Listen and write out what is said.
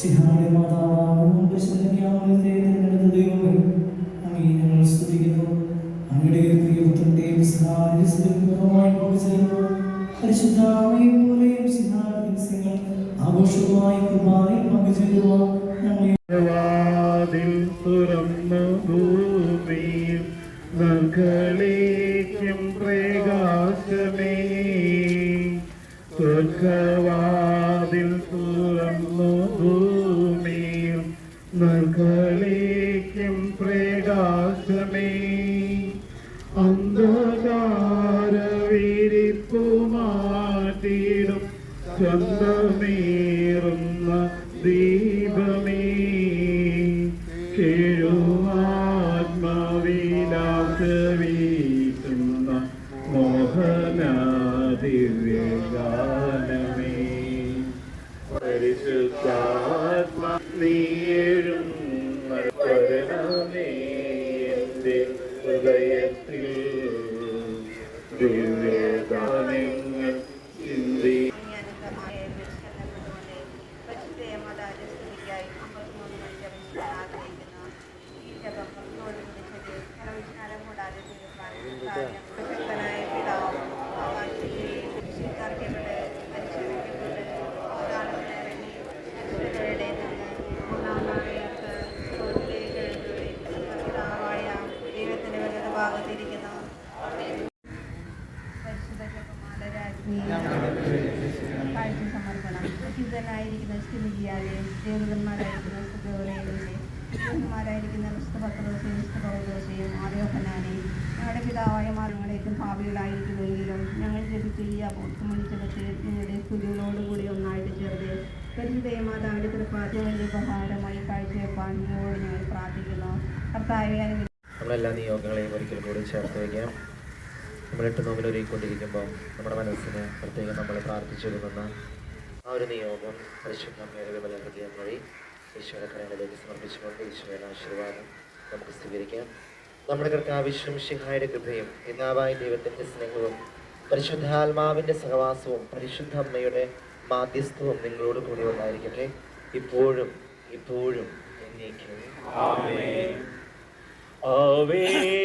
സിഹായുടെ മാതാവാകും പരിശുദ്ധനാമത്തെ തിരഞ്ഞെടുത്ത ദൈവമേ അങ്ങേ ഞങ്ങൾ സ്തുതിക്കുന്നു അങ്ങയുടെ പ്രിയപുത്രന്റെയും സഹായമായി പങ്കുചേർന്നു പരിശുദ്ധാമയെ പോലെയും സിഹാദിവസങ്ങൾ ആഘോഷവുമായി കുർബാനയിൽ പങ്കുചേരുവാൻ ഞങ്ങളെ വാതിൽ തുറന്നു ഭൂമിയിൽ നഗളേക്കും സ്വർഗവാതിൽ തുറന്നു ഭൂമിയിൽ നഗളേക്കും പ്രകാശമേ. അന്ധകാര വിരിപ്പു മാറ്റിടും ദീപമേ. കേഴുമാത്മാവിലാസ ദിവ്യഗാനമേ പരിശുദ്ധാത്മ നീഴും ഹൃദയത്തിൽ ദിവ്യഗാനങ്ങൾ ഭാഗത്തിരിക്കുന്നു. പരിശുദ്ധ ജപമാലരാജ്ഞി കാഴ്ച സമർപ്പണം പ്രസിദ്ധനായിരിക്കുന്ന സ്ഥിതിയാലെ ദേവന്മാരായിരിക്കുന്ന സുഗോറയിലെ ദേവന്മാരായിരിക്കുന്ന പുസ്തപത്രോസയും പുസ്തകോദോസയും ആരോഹനാനെയും ഞങ്ങളുടെ പിതാവായ മാർഗങ്ങളേക്കും ഭാവികളായിരിക്കുമെങ്കിലും ഞങ്ങൾ ജപിച്ച ഈ അബോധമണിച്ചകത്തെ നിങ്ങളുടെ സ്തുതികളോടുകൂടി ഒന്നായിട്ട് ചേർത്ത് പരിശുദ്ധ മാതാവിന്റെ തൃപ്പാദ്യങ്ങളുടെ ഉപഹാരമായി കാഴ്ചവെപ്പാൻ നിങ്ങളോട് ഞങ്ങൾ പ്രാർത്ഥിക്കുന്നു. കർത്താവെ അനുഗ്രഹിക്കുക നമ്മളെല്ലാ നിയോഗങ്ങളെയും ഒരിക്കൽ കൂടി ചേർത്ത് വയ്ക്കാം. നമ്മൾ എട്ട് നോമ്പിൽ ഒരുക്കിക്കൊണ്ടിരിക്കുമ്പോൾ നമ്മുടെ മനസ്സിന് പ്രത്യേകം നമ്മൾ പ്രാർത്ഥിച്ചിരുന്ന ആ ഒരു നിയോഗം പരിശുദ്ധ അമ്മയുടെ വിമല ഹൃദയം വഴി ഈശോയുടെ കരങ്ങളിലേക്ക് സമർപ്പിച്ചുകൊണ്ട് ഈശോയുടെ ആശീർവാദം നമുക്ക് സ്വീകരിക്കാം. നമ്മുടെ കർത്താവിശ്വം ശിഹായുടെ കൃപയും പിതാവായ ദൈവത്തിന്റെ സ്നേഹവും പരിശുദ്ധാത്മാവിന്റെ സഹവാസവും പരിശുദ്ധ അമ്മയുടെ മാധ്യസ്ഥവും നിങ്ങളോട് കൂടി ഉണ്ടായിരിക്കട്ടെ ഇപ്പോഴും ഇപ്പോഴും എന്നേക്കും. away